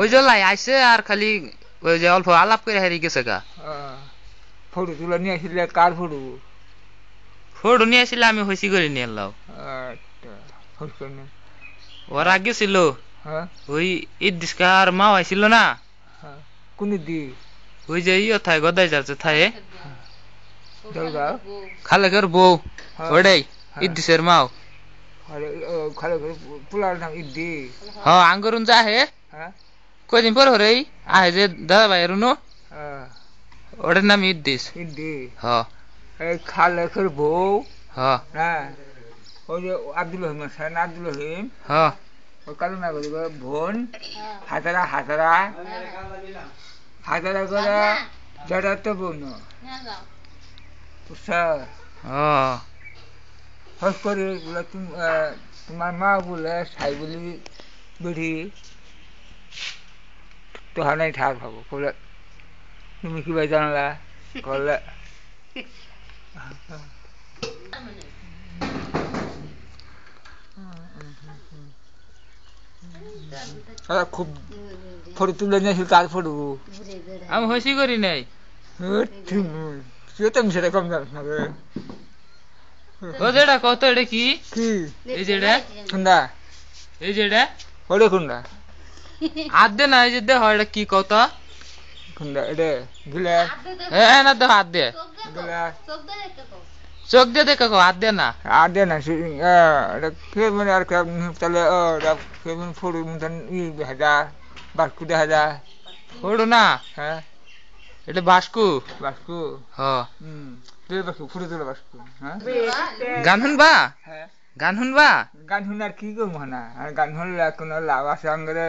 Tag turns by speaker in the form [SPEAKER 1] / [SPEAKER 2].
[SPEAKER 1] ওই জলাই আইছে আর খালি ওই যে অল্প আলাপ করে হারিয়ে গেছে গা
[SPEAKER 2] ফটো তুলে নিয়ে আসলে কার ফটো
[SPEAKER 1] ফটো নিয়ে আসলে আমি হইসি করে নিয়ে এলাম ওর আগে ছিল ওই ইদিসকার মাও আইছিল না
[SPEAKER 2] হ্যাঁ কোন দি
[SPEAKER 1] ওই যে ইয়ে থায় গদাই যাচ্ছে
[SPEAKER 2] জলগাঁও
[SPEAKER 1] খালেকের বউ। ওটাই। ইদিসের মাও
[SPEAKER 2] খালে খালে পোলার নাম ইদ্দি
[SPEAKER 1] হ আঙ্গরুন যা হে কয়দিন পর হরে আহে যে দাদা ভাই রুনু ওটার নাম ইদ্দিস
[SPEAKER 2] ইদ্দি
[SPEAKER 1] হ
[SPEAKER 2] খালেকের বউ হ্যাঁ ওই যে আব্দুল রহিম না আব্দুল রহিম?
[SPEAKER 1] হ
[SPEAKER 2] ওই কালো না করি বোন হাতারা হাতারা হাতারা করে যেটা তো বোন। বুঝছ?
[SPEAKER 1] হ
[SPEAKER 2] হস করে বলে আহ, তোমার মা বলে সাই বলি বেড়ি। তো হানাই থাক ভাবো বলে তুমি কি ভাই জানলা? বলে আরে খুব ফটো তুলে নিয়েছিল তার ফটো
[SPEAKER 1] আমি হইসি করি নাই।
[SPEAKER 2] তো সেটা কম জানিস না রে।
[SPEAKER 1] ও যেটা কত এটা কি?
[SPEAKER 2] কি?
[SPEAKER 1] এই যেটা
[SPEAKER 2] কোনটা
[SPEAKER 1] এই যেটা
[SPEAKER 2] ওটা কোনটা
[SPEAKER 1] আদে না এই যে দেহ এটা কি কত?
[SPEAKER 2] কোনটা এটা গিলা।
[SPEAKER 1] এ না দেহ হাত দে।
[SPEAKER 2] গিলা।
[SPEAKER 1] চোখ দিয়ে দেখে হাত দে না?
[SPEAKER 2] আর দে না এটা মানে আর তাহলে ওটা মানে ফটো মতন ই হাজার বাস্কু দে হাজার
[SPEAKER 1] ফোড়ো না?
[SPEAKER 2] হ্যাঁ।
[SPEAKER 1] এটা বাসকু
[SPEAKER 2] বাস্কু
[SPEAKER 1] হ।
[SPEAKER 2] হুম তুই বাস্কু ফুটে তুলে বাস্কু হ্যাঁ।
[SPEAKER 1] গান শুনবা?
[SPEAKER 2] হ্যাঁ।
[SPEAKER 1] গান শুনবা?
[SPEAKER 2] গান শুনে আর কি করব না? আর গান শুনলে কোনো লাভ আছে আঙ্গরে?